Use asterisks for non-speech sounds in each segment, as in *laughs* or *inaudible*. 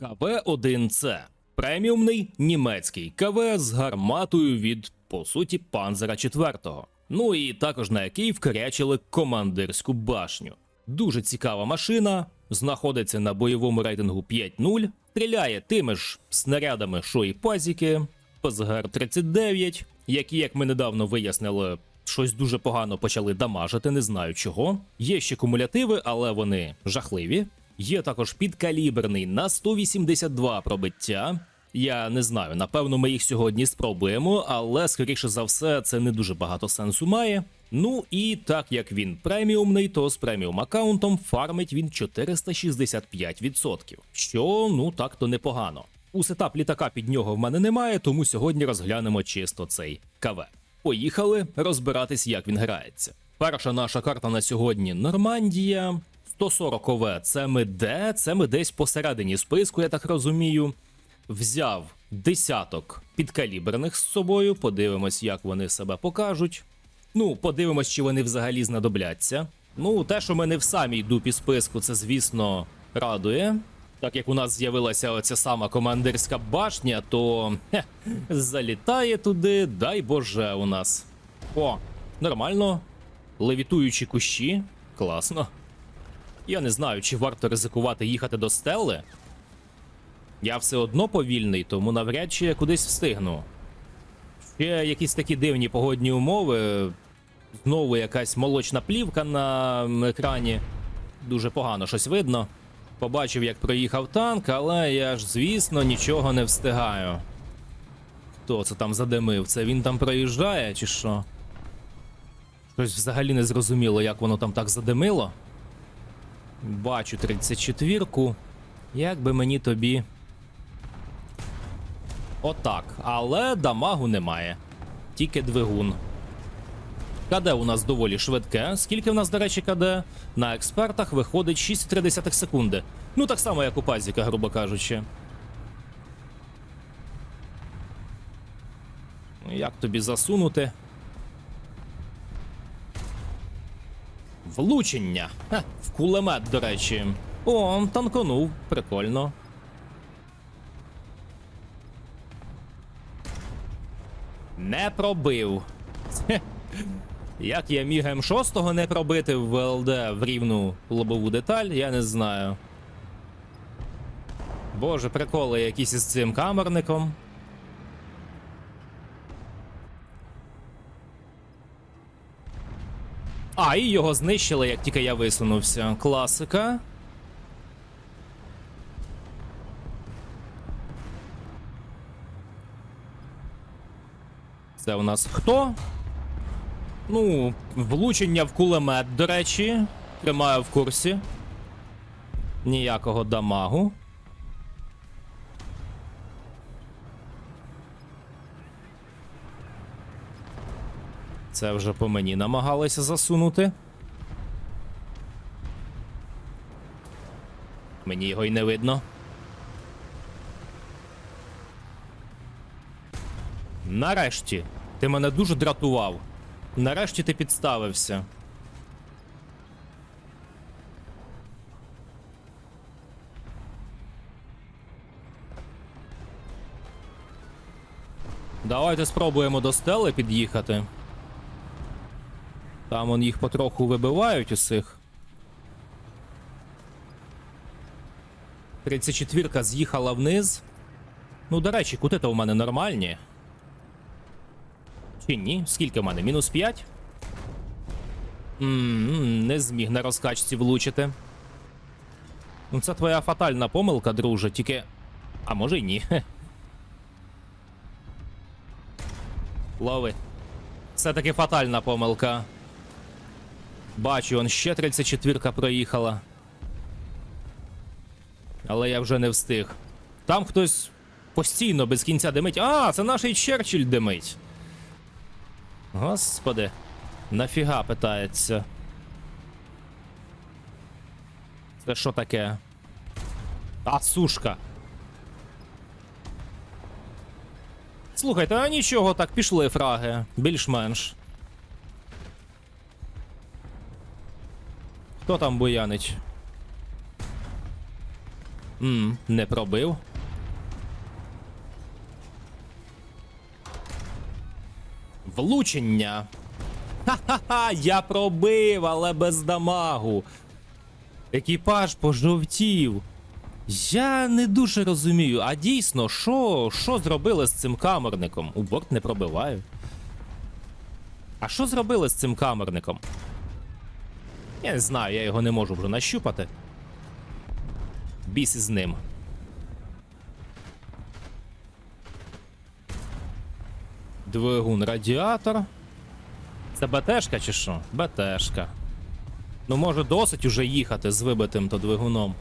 КВ-1С преміумний німецький КВ з гарматою від, по суті, Панзера 4. Ну і також на який вкорячили командирську башню. Дуже цікава машина, знаходиться на бойовому рейтингу 5.0, стріляє тими ж снарядами, що і пазіки, ПЗГР-39, які, як ми недавно вияснили, щось дуже погано почали дамажити, не знаю чого. Є ще кумулятиви, але вони жахливі. Є також підкаліберний на 182 пробиття. Я не знаю, напевно, ми їх сьогодні спробуємо, але скоріше за все, це не дуже багато сенсу має. Ну і так як він преміумний, то з преміум аккаунтом фармить він 465%, що ну так то непогано. У сетап літака під нього в мене немає, тому сьогодні розглянемо чисто цей КВ. Поїхали розбиратись, як він грається. Перша наша карта на сьогодні Нормандія. 140 ОВ це ми де? Це ми десь посередині списку, я так розумію. Взяв десяток підкаліберних з собою. Подивимось, як вони себе покажуть. Ну, подивимось, чи вони взагалі знадобляться. Ну, те, що ми не в самій дупі списку, це, звісно, радує. Так як у нас з'явилася оця сама командирська башня, то хе, залітає туди, дай Боже, у нас. О, нормально. Левітуючі кущі. Класно. Я не знаю, чи варто ризикувати їхати до стели. Я все одно повільний, тому навряд чи я кудись встигну. Ще якісь такі дивні погодні умови. Знову якась молочна плівка на екрані. Дуже погано щось видно. Побачив, як проїхав танк, але я ж, звісно, нічого не встигаю. Хто це там задимив? Це він там проїжджає, чи що? Щось взагалі не зрозуміло, як воно там так задимило. Бачу 34-ку. Як би мені тобі. Отак. Але дамагу немає. Тільки двигун. КД у нас доволі швидке. Скільки в нас, до речі, КД? На експертах виходить 6,3 секунди. Ну, так само, як у пазіка, грубо кажучи. Ну, Як тобі засунути? Влучення. Ха, в кулемет, до речі. О, танконув. Прикольно. Не пробив. Як я міг М6 не пробити в ВЛД в рівну лобову деталь, я не знаю. Боже, приколи якісь із цим камерником. А, і його знищили, як тільки я висунувся. Класика. Це у нас хто? Ну, влучення в кулемет, до речі. Тримаю в курсі. Ніякого дамагу. Це вже по мені намагалися засунути. Мені його й не видно. Нарешті. Ти мене дуже дратував. Нарешті ти підставився. Давайте спробуємо до стели під'їхати. Там он їх потроху вибивають усіх. 34-ка з'їхала вниз. Ну, до речі, кути то у мене нормальні. Чи ні? Скільки в мене? Мінус 5? Ммм, не зміг на розкачці влучити. Ну, це твоя фатальна помилка, друже, тільки. А може й ні. Лови. Це таки фатальна помилка. Бачу, он ще 34-ка проїхала. Але я вже не встиг. Там хтось постійно без кінця димить. А, це наш Черчилль димить. Господи, нафіга питається. Це що таке? А, сушка. Слухайте, а нічого, так пішли фраги. Більш-менш. Хто там буянить? Мм, не пробив. Влучення. Ха-ха-ха, я пробив, але без дамагу. Екіпаж пожовтів. Я не дуже розумію, а дійсно, що, що зробили з цим камерником? У борт не пробиваю. А що зробили з цим камерником? Я не знаю, я його не можу вже нащупати. Біс із ним. Двигун радіатор. Це БТшка чи що? БТшка. Ну, може, досить уже їхати з вибитим то двигуном.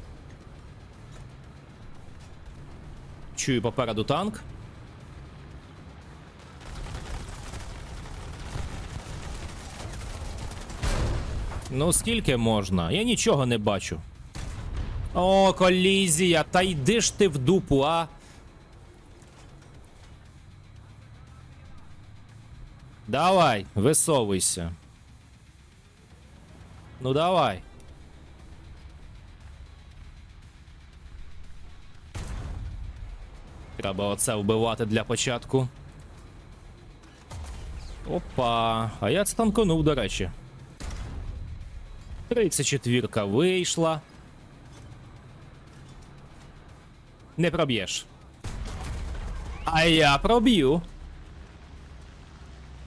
Чую попереду танк. Ну, скільки можна? Я нічого не бачу. О, колізія, та йди ж ти в дупу, а. Давай, висовуйся. Ну давай. Треба оце вбивати для початку. Опа, а я це танконув, до речі. 34 вийшла. Не проб'єш. А я проб'ю.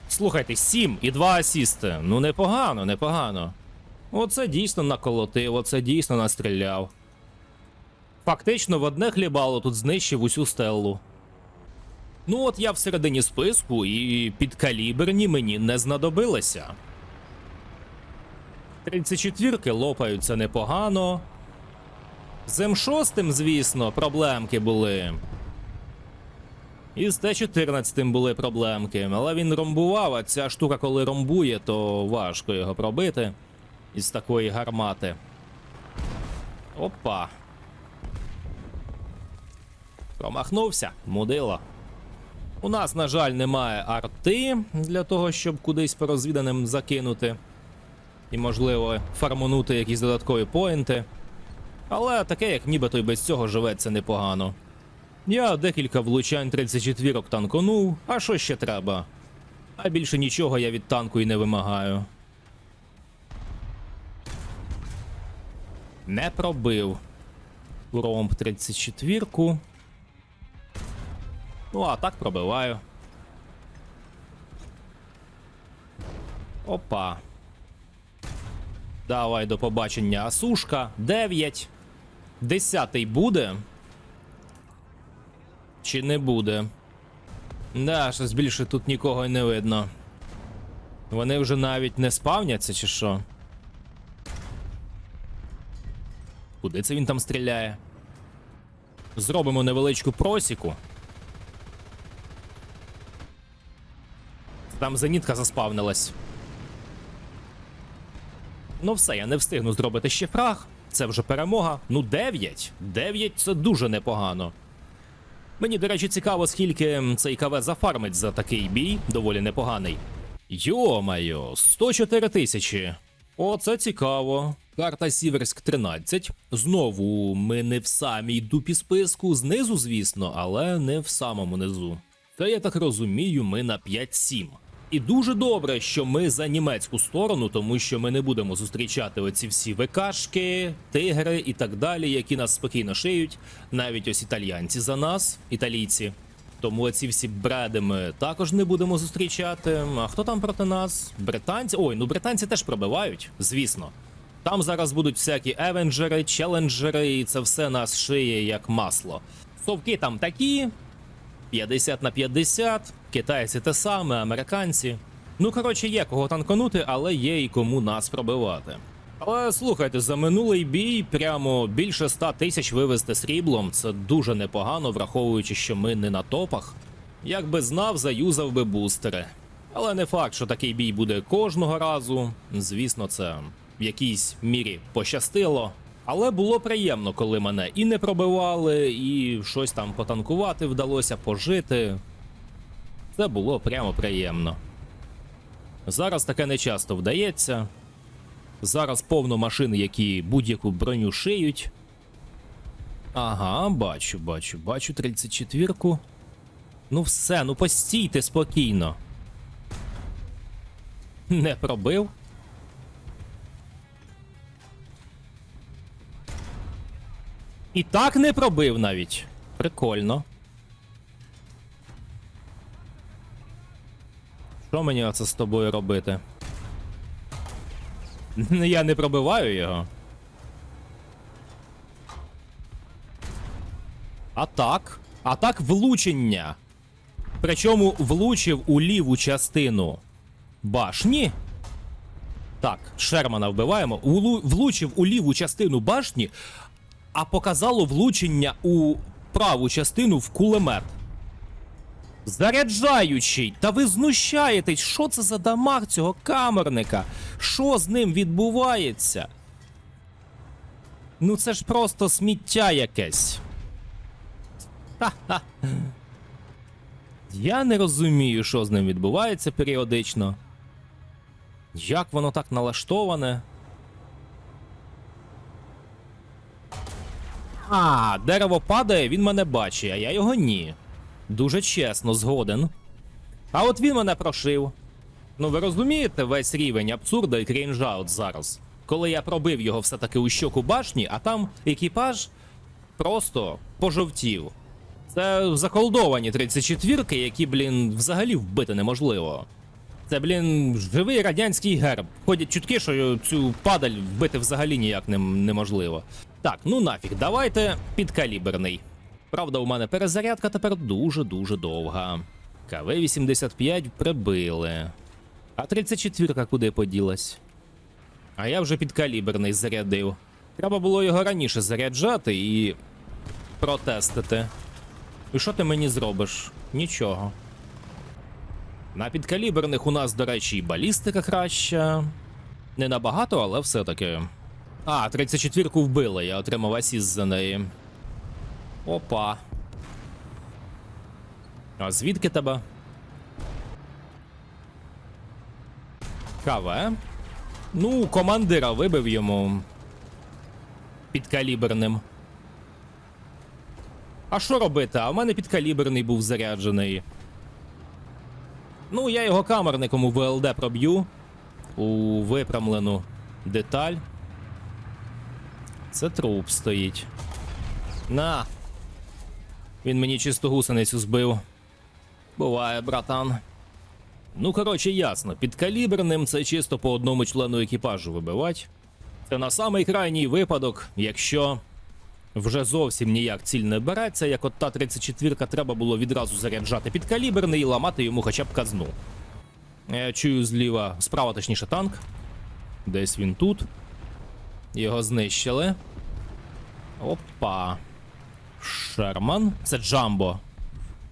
Слухайте, 7 і 2 асісти. Ну непогано, непогано. Оце дійсно наколотив, оце дійсно настріляв. Фактично в одне хлібало тут знищив усю стеллу. Ну от я всередині списку і підкаліберні мені не знадобилися. 34-ки лопаються непогано. З М6, звісно, проблемки були. І з Т-14 були проблемки, але він ромбував, а ця штука, коли ромбує, то важко його пробити із такої гармати. Опа. Промахнувся, мудило. У нас, на жаль, немає арти для того, щоб кудись по розвіданим закинути. І, можливо, фармонути якісь додаткові поінти. Але таке, як нібито й без цього живеться непогано. Я декілька влучань 34 танконув, а що ще треба? А більше нічого я від танку і не вимагаю. Не пробив. Ромб 34. ку Ну, а так пробиваю. Опа. Давай до побачення. Асушка. 9. Десятий буде. Чи не буде? Да, щось більше тут нікого й не видно. Вони вже навіть не спавняться, чи що? Куди це він там стріляє? Зробимо невеличку просіку. Там зенітка заспавнилась. Ну все, я не встигну зробити ще фраг. Це вже перемога. Ну, 9. 9 це дуже непогано. Мені, до речі, цікаво, скільки цей КВ зафармить за такий бій, доволі непоганий. Йо-майо, 104 тисячі. Оце цікаво. Карта Сіверськ 13. Знову ми не в самій дупі списку, знизу, звісно, але не в самому низу. Та я так розумію, ми на 5-7. І дуже добре, що ми за німецьку сторону, тому що ми не будемо зустрічати оці всі ВКшки, тигри і так далі, які нас спокійно шиють. Навіть ось італьянці за нас, італійці. Тому ці всі бреди ми також не будемо зустрічати. А хто там проти нас? Британці? Ой, ну британці теж пробивають, звісно. Там зараз будуть всякі евенджери, челенджери, і це все нас шиє як масло. Совки там такі, 50 на 50, китайці те саме, американці. Ну, коротше, є кого танканути, але є і кому нас пробивати. Але слухайте, за минулий бій прямо більше 100 тисяч вивезти сріблом це дуже непогано, враховуючи, що ми не на топах. Якби знав, заюзав би бустери. Але не факт, що такий бій буде кожного разу. Звісно, це в якійсь мірі пощастило. Але було приємно, коли мене і не пробивали, і щось там потанкувати вдалося пожити. Це було прямо приємно. Зараз таке не часто вдається. Зараз повно машин, які будь-яку броню шиють. Ага, бачу, бачу, бачу 34-ку. Ну все, ну постійте спокійно. Не пробив. І так не пробив навіть. Прикольно. Що мені оце з тобою робити? *laughs* Я не пробиваю його. Атак. Атак влучення. Причому влучив у ліву частину башні. Так, Шермана вбиваємо. Влучив у ліву частину башні, а показало влучення у праву частину в кулемет. Заряджаючий, та ви знущаєтесь, що це за дамаг цього камерника? Що з ним відбувається? Ну це ж просто сміття якесь. Я не розумію, що з ним відбувається періодично. Як воно так налаштоване? А, дерево падає, він мене бачить, а я його ні. Дуже чесно, згоден. А от він мене прошив. Ну ви розумієте весь рівень абсурда і крінжа от зараз. Коли я пробив його все-таки у щоку башні, а там екіпаж просто пожовтів. Це заколдовані 34-ки, які, блін, взагалі вбити неможливо. Це, блін, живий радянський герб. Ходять чутки, що цю падаль вбити взагалі ніяк не, неможливо. Так, ну нафіг, давайте підкаліберний. Правда, у мене перезарядка тепер дуже-дуже довга. КВ-85 прибили. А 34-ка куди поділась? А я вже підкаліберний зарядив. Треба було його раніше заряджати і протестити. І що ти мені зробиш? Нічого. На підкаліберних у нас, до речі, і балістика краща. Не набагато, але все-таки. А, 34-ку вбили, я отримав асіст за неї. Опа. А звідки тебе? КВ? Ну, командира вибив йому. Підкаліберним. А що робити? А в мене підкаліберний був заряджений. Ну, я його камерником у ВЛД проб'ю. У випрямлену деталь. Це труп стоїть. На. Він мені чисто гусеницю збив. Буває, братан. Ну, коротше, ясно. Підкаліберним це чисто по одному члену екіпажу вибивати. Це на самий крайній випадок, якщо вже зовсім ніяк ціль не береться, як от та 34-ка треба було відразу заряджати підкаліберний і ламати йому хоча б казну. Я чую зліва, справа точніше танк. Десь він тут. Його знищили. Опа. Шерман. Це Джамбо.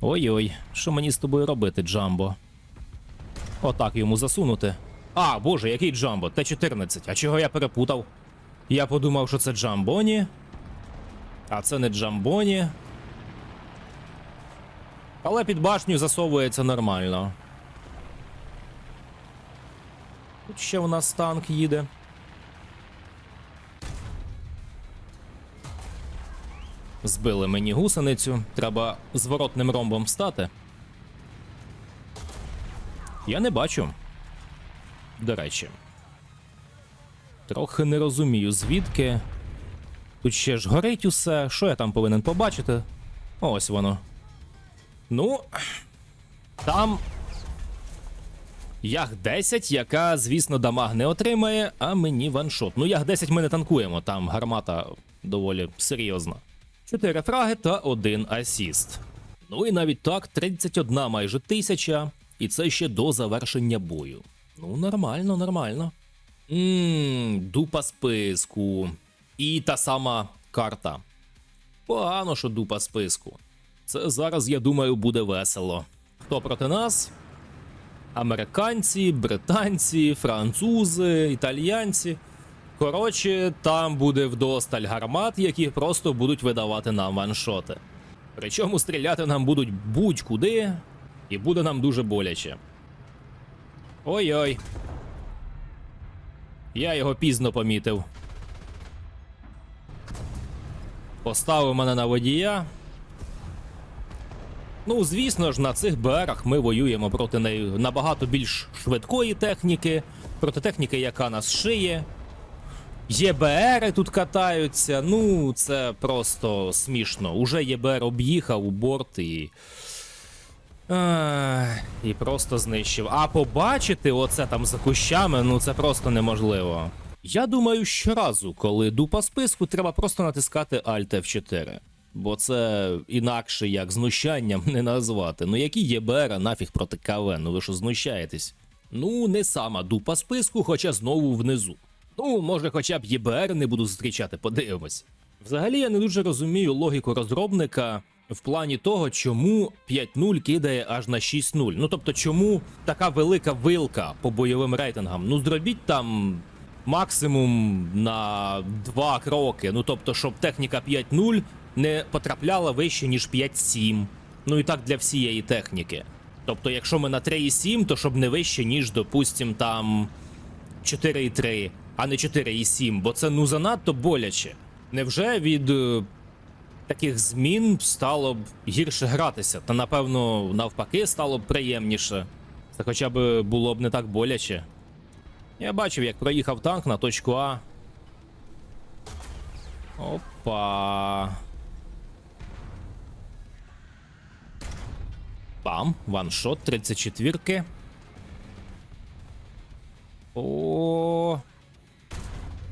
Ой-ой, що мені з тобою робити, Джамбо? Отак йому засунути. А, боже, який Джамбо? Т-14. А чого я перепутав? Я подумав, що це Джамбоні. А це не Джамбоні. Але під башню засовується нормально. Тут ще у нас танк їде. Збили мені гусеницю. Треба зворотним ромбом стати. Я не бачу. До речі. Трохи не розумію, звідки. Тут ще ж горить усе. Що я там повинен побачити? Ось воно. Ну. Там. Ях 10, яка, звісно, дамаг не отримає, а мені ваншот. Ну, Ях 10 ми не танкуємо, там гармата доволі серйозна. 4 фраги та 1 асіст. Ну і навіть так, 31 майже тисяча, і це ще до завершення бою. Ну, нормально, нормально. Ммм, дупа списку. І та сама карта. Погано, що дупа списку. Це зараз, я думаю, буде весело. Хто проти нас? Американці, британці, французи, італіянці. Коротше, там буде вдосталь гармат, які просто будуть видавати нам ваншоти. Причому стріляти нам будуть будь-куди, і буде нам дуже боляче. Ой-ой. Я його пізно помітив. Поставив мене на водія. Ну, звісно ж, на цих БРах ми воюємо проти неї набагато більш швидкої техніки, проти техніки, яка нас шиє. ЄБРи тут катаються. Ну, це просто смішно. Уже ЄБР об'їхав у борт і. Ех, і просто знищив. А побачити оце там за кущами, ну це просто неможливо. Я думаю, щоразу, коли йду по списку, треба просто натискати Alt F4. Бо це інакше як знущанням не назвати. Ну які ЄБР нафіг проти КВ, ну ви що знущаєтесь? Ну, не сама дупа списку, хоча знову внизу. Ну, може, хоча б ЄБР не буду зустрічати, подивимось. Взагалі я не дуже розумію логіку розробника в плані того, чому 5.0 кидає аж на 6.0. Ну тобто, чому така велика вилка по бойовим рейтингам? Ну, зробіть там максимум на 2 кроки. Ну тобто, щоб техніка 5.0 не потрапляла вище, ніж 5.7. Ну і так для всієї техніки. Тобто, якщо ми на 3.7, то щоб не вище, ніж, допустим, там 4,3, а не 4,7, бо це ну занадто боляче. Невже від е, таких змін стало б гірше гратися? Та напевно, навпаки, стало б приємніше. Це хоча б було б не так боляче. Я бачив, як проїхав танк на точку А. Опа. Бам, ваншот 34-ки. О.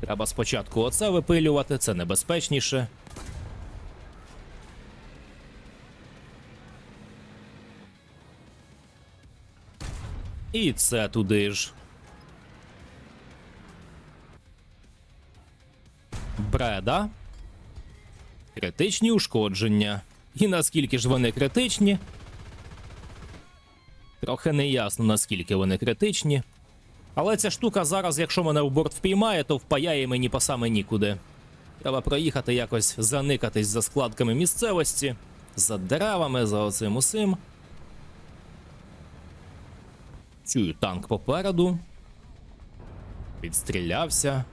Треба спочатку оце випилювати, це небезпечніше. І це туди ж. Бреда. Критичні ушкодження. І наскільки ж вони критичні? Трохи не ясно, наскільки вони критичні. Але ця штука зараз, якщо мене в борт впіймає, то впаяє мені по саме нікуди. Треба проїхати якось заникатись за складками місцевості, за деревами, за оцим усим. Чую танк попереду. Підстрілявся.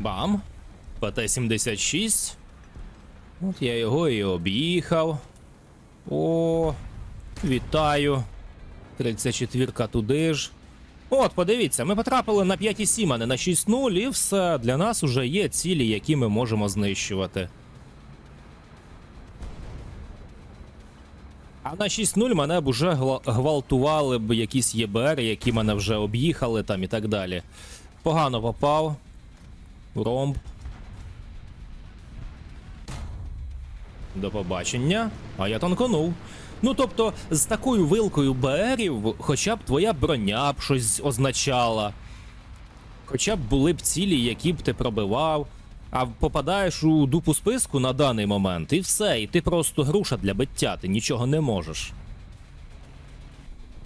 Бам. ПТ-76. От я його і об'їхав. О, вітаю. 34-ка туди ж. От, подивіться, ми потрапили на 5,7, а не на 6.0, і все. Для нас уже є цілі, які ми можемо знищувати. А на 6.0 мене б уже гвалтували б якісь ЄБР, які мене вже об'їхали там і так далі. Погано попав. Ромб. До побачення. А я танконув. Ну тобто, з такою вилкою БРів, хоча б твоя броня б щось означала. Хоча б були б цілі, які б ти пробивав. А попадаєш у дупу списку на даний момент, і все, і ти просто груша для биття, ти нічого не можеш.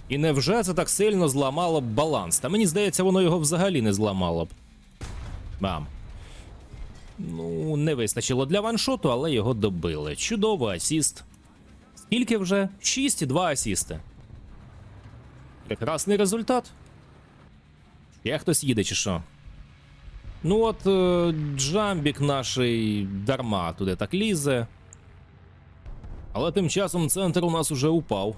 І невже це так сильно зламало б баланс? Та мені здається, воно його взагалі не зламало б. Бам. Ну, не вистачило для ваншоту, але його добили. Чудово, асіст. Скільки вже? 6 і 2 асісти. Прекрасний результат. Ще хтось їде, чи що? Ну от е, Джамбік наш дарма туди так лізе. Але тим часом центр у нас уже упав.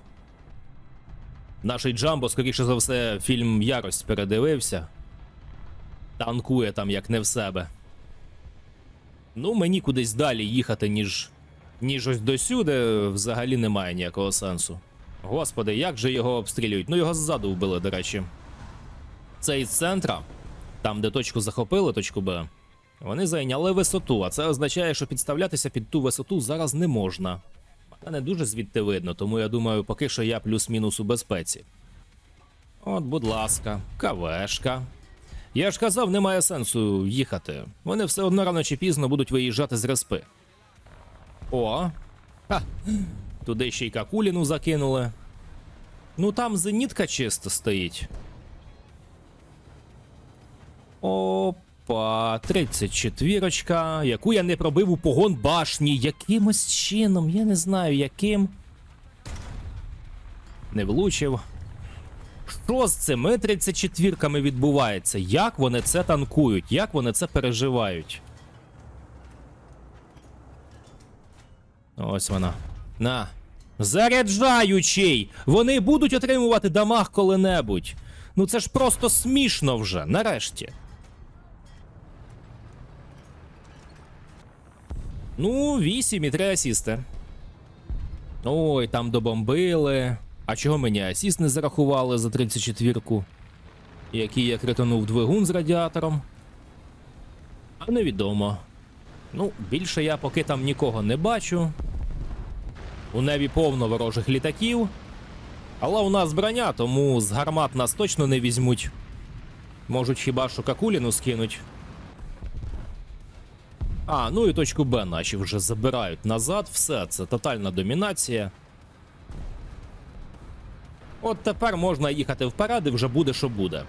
Наший Джамбо, скоріше за все, фільм Ярость передивився. Танкує там як не в себе. Ну, мені кудись далі їхати, ніж. Ніж ось досюди, взагалі немає ніякого сенсу. Господи, як же його обстрілюють? Ну його ззаду вбили, до речі. Це із центра, там, де точку захопили, точку Б. Вони зайняли висоту, а це означає, що підставлятися під ту висоту зараз не можна. Мене дуже звідти видно, тому я думаю, поки що я плюс-мінус у безпеці. От, будь ласка, кавешка. Я ж казав, немає сенсу їхати. Вони все одно рано чи пізно будуть виїжджати з респи. О! Ха! Туди ще й какуліну закинули. Ну там зенітка чисто стоїть. Опа, 34, яку я не пробив у погон башні. Якимось чином, я не знаю яким. Не влучив. Що з цими 34-ками відбувається? Як вони це танкують? Як вони це переживають? Ось вона. На. Заряджаючий! Вони будуть отримувати дамаг коли-небудь. Ну це ж просто смішно вже, нарешті. Ну, 8 і 3 асісти. Ой, там добомбили. А чого мені асіст не зарахували за 34-ку? Який я кританув двигун з радіатором? А невідомо. Ну, більше я поки там нікого не бачу. У небі повно ворожих літаків. Але у нас броня, тому з гармат нас точно не візьмуть. Можуть хіба що какуліну скинуть. А, ну і точку Б наші вже забирають назад. Все, це тотальна домінація. От тепер можна їхати вперед і вже буде, що буде.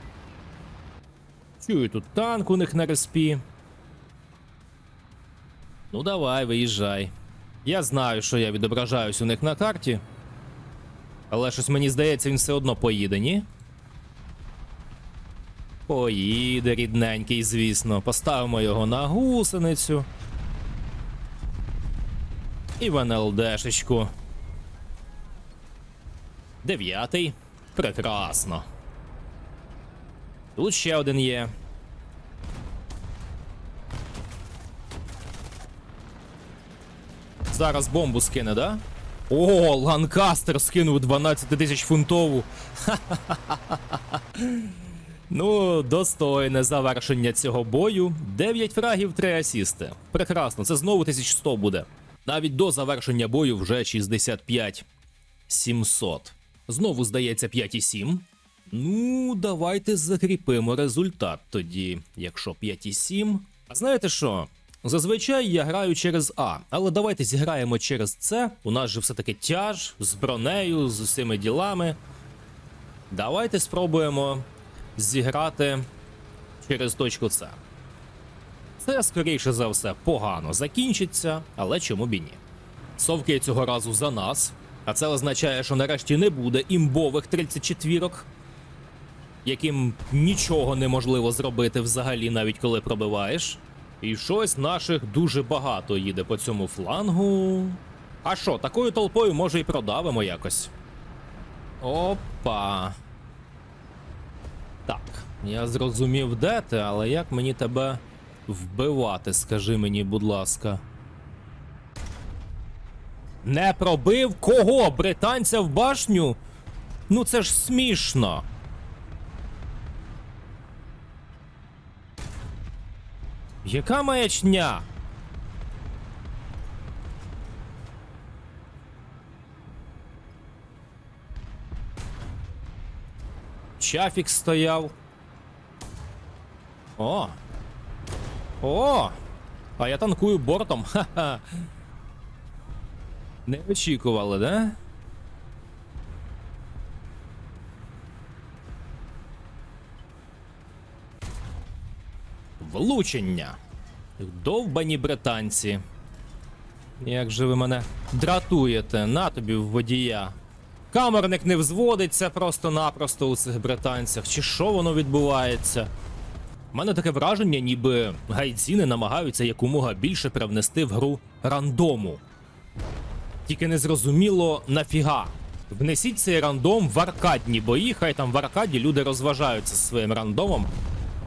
Чую, тут танк у них на респі. Ну давай, виїжджай. Я знаю, що я відображаюсь у них на карті. Але щось мені здається, він все одно поїде, ні? Поїде, рідненький, звісно. Поставимо його на гусеницю. І в НЛДшечку. Дев'ятий. Прекрасно. Тут ще один є. Зараз бомбу скине, да? О, Ланкастер скинув 12 тисяч фунтову. *laughs* Ну, достойне завершення цього бою. 9 фрагів, 3 асісти. Прекрасно, це знову 1100 буде. Навіть до завершення бою вже 65 700. Знову здається 5,7. Ну, давайте закріпимо результат тоді, якщо 5,7. А знаєте що? Зазвичай я граю через А, але давайте зіграємо через С. У нас же все-таки тяж з бронею, з усіми ділами. Давайте спробуємо зіграти через точку С. Це, скоріше за все, погано закінчиться, але чому б і ні. Совки цього разу за нас, а це означає, що нарешті не буде імбових 34-ок, яким нічого неможливо зробити взагалі, навіть коли пробиваєш. І щось наших дуже багато їде по цьому флангу. А що, такою толпою може і продавимо якось. Опа. Так, я зрозумів, де ти, але як мені тебе вбивати, скажи мені, будь ласка. Не пробив кого? Британця в башню? Ну це ж смішно. Яка маячня? Чафік стояв. О. О! А я танкую бортом. *laughs* Ха-ха. Не очікували, да? Влучення. Довбані британці. Як же ви мене дратуєте, на тобі в водія. Камерник не взводиться просто-напросто у цих британцях. Чи що воно відбувається? У мене таке враження, ніби гайдзіни намагаються якомога більше привнести в гру рандому. Тільки не зрозуміло нафіга. Внесіть цей рандом в аркадні бої, хай там в аркаді люди розважаються зі своїм рандомом.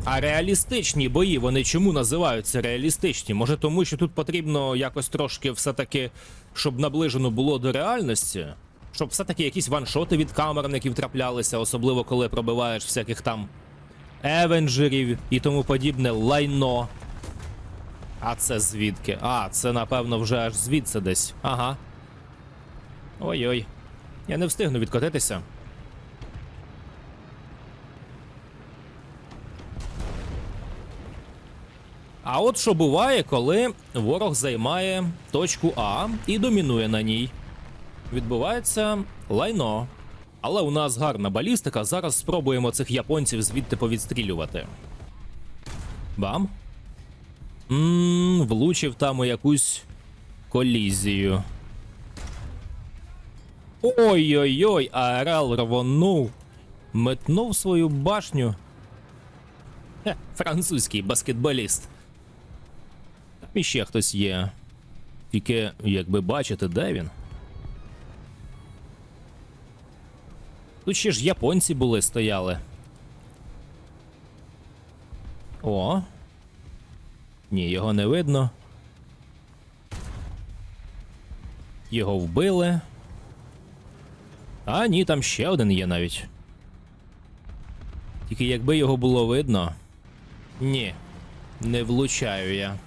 А реалістичні бої, вони чому називаються реалістичні? Може тому, що тут потрібно якось трошки все-таки, щоб наближено було до реальності? Щоб все-таки якісь ваншоти від камерників траплялися, особливо коли пробиваєш всяких там евенджерів і тому подібне лайно. А це звідки? А, це напевно вже аж звідси десь. Ага. Ой-ой. Я не встигну відкотитися. А от що буває, коли ворог займає точку А і домінує на ній. Відбувається лайно. Але у нас гарна балістика. Зараз спробуємо цих японців звідти повідстрілювати. Бам. Ммм, влучив там у якусь колізію. Ой-ой-ой, АРЛ рвонув. метнув свою башню. Хе, французький баскетболіст. Там іще хтось є. Тільки, якби бачите, де він. Тут ще ж японці були, стояли. О. Ні, його не видно. Його вбили. А, ні, там ще один є навіть. Тільки якби його було видно. Ні, не влучаю я.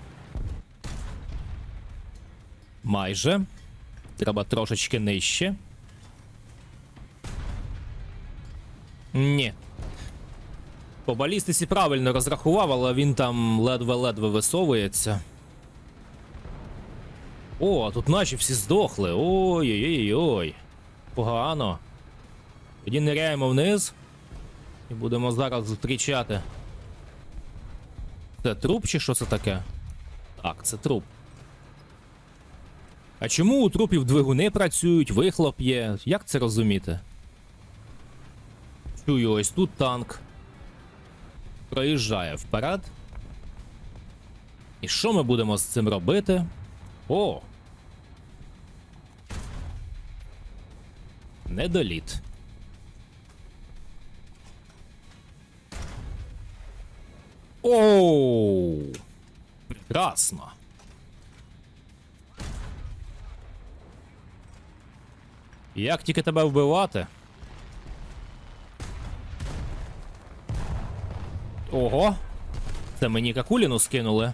Майже. Треба трошечки нижче. Ні. По балістиці правильно розрахував, але він там ледве-ледве висовується. О, тут наші всі здохли. Ой-ой-ой. Погано. Тоді ниряємо вниз. І будемо зараз зустрічати. Це труп чи що це таке? Так, це труп. А чому у трупів двигуни працюють, вихлоп є? Як це розуміти? Чую, ось тут танк. Проїжджає вперед. І що ми будемо з цим робити? О! Недоліт. Оу! Прекрасно. Як тільки тебе вбивати? Ого! Це мені какуліну скинули.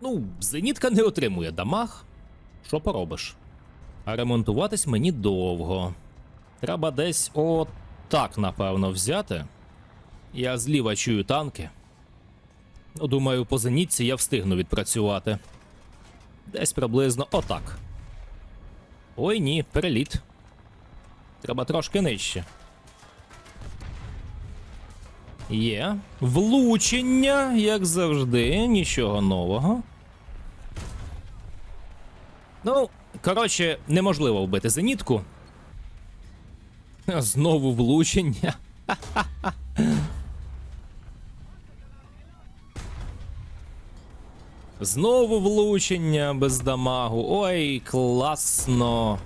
Ну, зенітка не отримує дамаг. Що поробиш? А ремонтуватись мені довго. Треба десь отак, напевно, взяти. Я зліва чую танки. Ну, думаю, по зенітці я встигну відпрацювати. Десь приблизно отак. Ой ні, переліт. Треба трошки нижче. Є. Влучення, як завжди, нічого нового. Ну, коротше, неможливо вбити зенітку. Знову влучення. Знову влучення без дамагу. Ой, класно.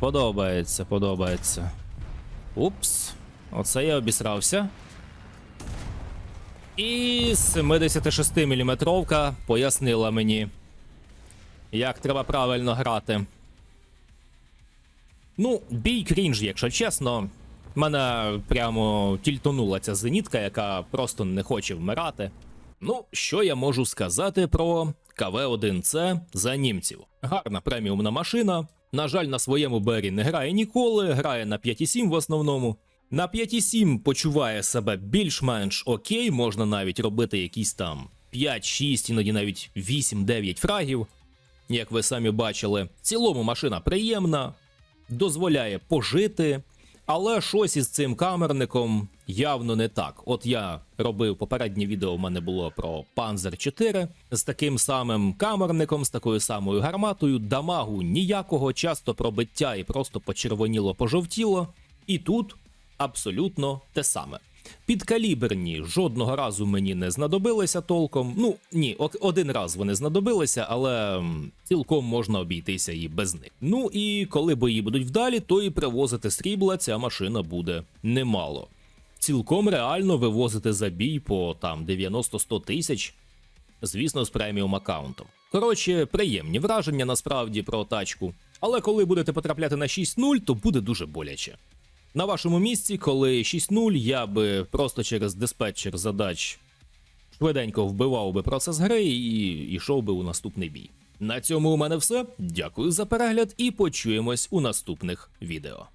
Подобається, подобається. Упс. Оце я обісрався. І 76 мм пояснила мені, як треба правильно грати. Ну, бій крінж, якщо чесно. Мене прямо тільтонула ця зенітка, яка просто не хоче вмирати. Ну, що я можу сказати про КВ-1С за німців? Гарна преміумна машина. На жаль, на своєму бері не грає ніколи, грає на 5.7 в основному. На 5.7 почуває себе більш-менш окей, можна навіть робити якісь там 5-6, іноді навіть 8-9 фрагів, як ви самі бачили. В цілому машина приємна, дозволяє пожити, але щось із цим камерником явно не так. От я робив попереднє відео, у мене було про Panzer 4 з таким самим камерником, з такою самою гарматою, дамагу ніякого, часто пробиття і просто почервоніло пожовтіло. І тут абсолютно те саме. Підкаліберні жодного разу мені не знадобилися толком. Ну ні, один раз вони знадобилися, але цілком можна обійтися і без них. Ну і коли бої будуть вдалі, то і привозити срібла ця машина буде немало. Цілком реально вивозити за бій по там 90-100 тисяч, звісно, з преміум аккаунтом. Коротше, приємні враження насправді про тачку. Але коли будете потрапляти на 6-0, то буде дуже боляче. На вашому місці, коли 6-0, я би просто через диспетчер задач швиденько вбивав би процес гри і йшов би у наступний бій. На цьому у мене все. Дякую за перегляд і почуємось у наступних відео.